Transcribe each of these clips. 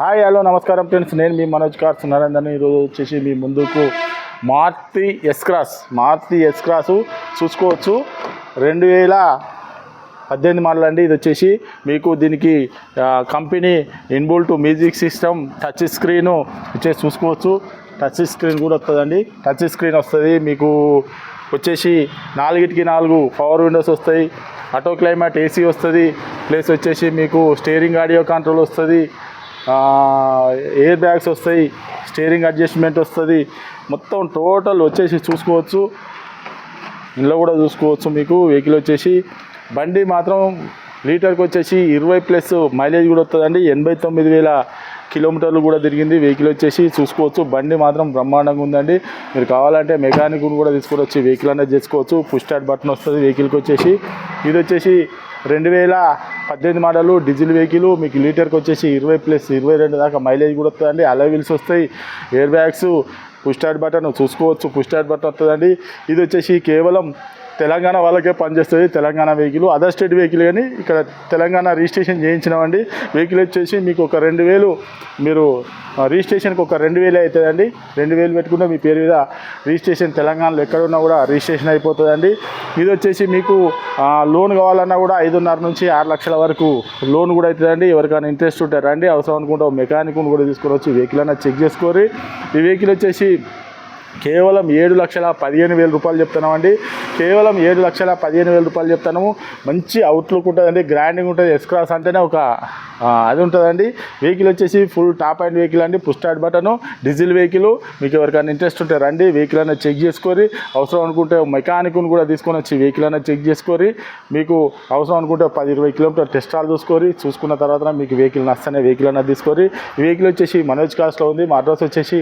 Hi hello నమస్కారం friends. నేను మీ Manoj cars నరేందర్ని ఈరోజు వచ్చేసి మీ ముందుకు Maruti S cross Maruti S cross చూసుకోవచ్చు. రెండు వేల పద్దెనిమిది మోడల్ అండి. ఇది వచ్చేసి మీకు దీనికి company inbuilt music system touch screen వచ్చేసి చూసుకోవచ్చు. టచ్ స్క్రీన్ కూడా వస్తుందండి. టచ్ స్క్రీన్ వస్తుంది. మీకు వచ్చేసి నాలుగిటికి నాలుగు పవర్ విండోస్ వస్తాయి. ఆటో క్లైమేట్ ఏసీ వస్తుంది. ప్లస్ వచ్చేసి మీకు స్టీరింగ్ ఆడియో కంట్రోల్ వస్తుంది. ఎయిర్ బ్యాగ్స్ వస్తాయి స్టీరింగ్ అడ్జస్ట్మెంట్ వస్తుంది. మొత్తం టోటల్ వచ్చేసి చూసుకోవచ్చు. ఇందులో కూడా చూసుకోవచ్చు మీకు వెహికల్ వచ్చేసి. బండి మాత్రం లీటర్కి వచ్చేసి ఇరవై ప్లస్ మైలేజ్ కూడా వస్తుందండి. ఎనభై తొమ్మిది వేల కిలోమీటర్లు కూడా తిరిగింది వెహికల్ వచ్చేసి. చూసుకోవచ్చు. బండి మాత్రం బ్రహ్మాండంగా ఉందండి. మీరు కావాలంటే మెకానిక్ కూడా తీసుకొని వచ్చి వెహికల్ అనేది చేసుకోవచ్చు. పుష్ స్టార్ట్ బటన్ వస్తుంది వెహికల్కి వచ్చేసి. ఇది వచ్చేసి రెండు వేల పద్దెనిమిది మోడలు డీజిల్ వెహికల్ మీకు లీటర్కి వచ్చేసి ఇరవై ప్లస్ ఇరవై రెండు దాకా మైలేజ్ కూడా వస్తుందండి. అలా వీల్స్ వస్తాయి air bags push start button చూసుకోవచ్చు పుష్ స్టార్ట్ బటన్ వస్తుందండి. ఇది వచ్చేసి కేవలం తెలంగాణ వాళ్ళకే పనిచేస్తుంది Telangana vehicle. Other state vehicle కానీ ఇక్కడ తెలంగాణ రిజిస్ట్రేషన్ చేయించినామండి. వెహికల్ వచ్చేసి మీకు ఒక రెండు వేలు మీరు రిజిస్ట్రేషన్కి ఒక రెండు వేలు అవుతుందండి రెండు వేలు పెట్టుకుంటే మీ పేరు మీద రిజిస్ట్రేషన్ తెలంగాణలో ఎక్కడున్నా కూడా రిజిస్ట్రేషన్ అయిపోతుందండి. ఇది వచ్చేసి మీకు లోన్ కావాలన్నా కూడా ఐదున్నర నుంచి ఆరు లక్షల వరకు లోన్ కూడా అవుతుందండి ఎవరికైనా ఇంట్రెస్ట్ ఉంటే రండి. అవసరం అనుకుంటే మెకానిక్ కూడా తీసుకొని వచ్చి వెహికల్ అయినా చెక్ చేసుకోరి ఈ వెహికల్ వచ్చేసి కేవలం ఏడు లక్షల పదిహేను వేల రూపాయలు చెప్తున్నామండి. కేవలం ఏడు లక్షల పదిహేను వేల రూపాయలు చెప్తాను మంచి అవుట్లుక్ ఉంటుందండి గ్రాండింగ్ ఉంటుంది. ఎస్ క్రాస్ అంటేనే ఒక అది ఉంటుందండి. వెహికల్ వచ్చేసి ఫుల్ టాప్ అండ్ వెహికల్ అండి. పుస్టాడ్ బటను డీజిల్ వెహికల్ మీకు ఎవరికైనా ఇంట్రెస్ట్ ఉంటే రండి వెహికల్ అనేది చెక్ చేసుకొని అవసరం అనుకుంటే మెకానిక్ను కూడా తీసుకొని వచ్చి వెహికల్ అనేది చెక్ చేసుకొని మీకు అవసరం అనుకుంటే పది ఇరవై కిలోమీటర్ టెస్టాలు రాల్ చూసుకొని చూసుకున్న తర్వాత మీకు వెహికల్ నచ్చనే వెహికల్ అనేది తీసుకొని వెహికల్ వచ్చేసి మనోజ్ కాస్ట్లో ఉంది. మా అడ్రస్ వచ్చేసి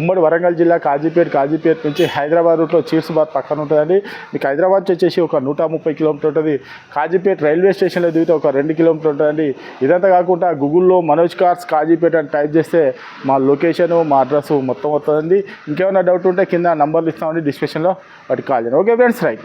ఉమ్మడి వరంగల్ జిల్లా కాజీపేట కాజీపేట నుంచి హైదరాబాద్ రూట్లో చీర్సుబాద్ పక్కన ఉంటుందండి. మీకు హైదరాబాద్ వచ్చేసి ఒక నూట ముప్పై కిలోమీటర్ ఉంటుంది. కాజీపేట రైల్వే స్టేషన్లో దిగితే ఒక రెండు కిలోమీటర్ ఉంటుందండి. ఇదంతా కాకుండా గూగుల్లో మనోజ్ కార్స్ కాజీపేట అని టైప్ చేస్తే మా లొకేషను మా అడ్రస్ మొత్తం వస్తుందండి. ఇంకేమైనా డౌట్ ఉంటే కింద నంబర్లు ఇస్తామండి డిస్క్రిప్షన్లో. వాటికి కాల్ చేయండి. Okay friends right.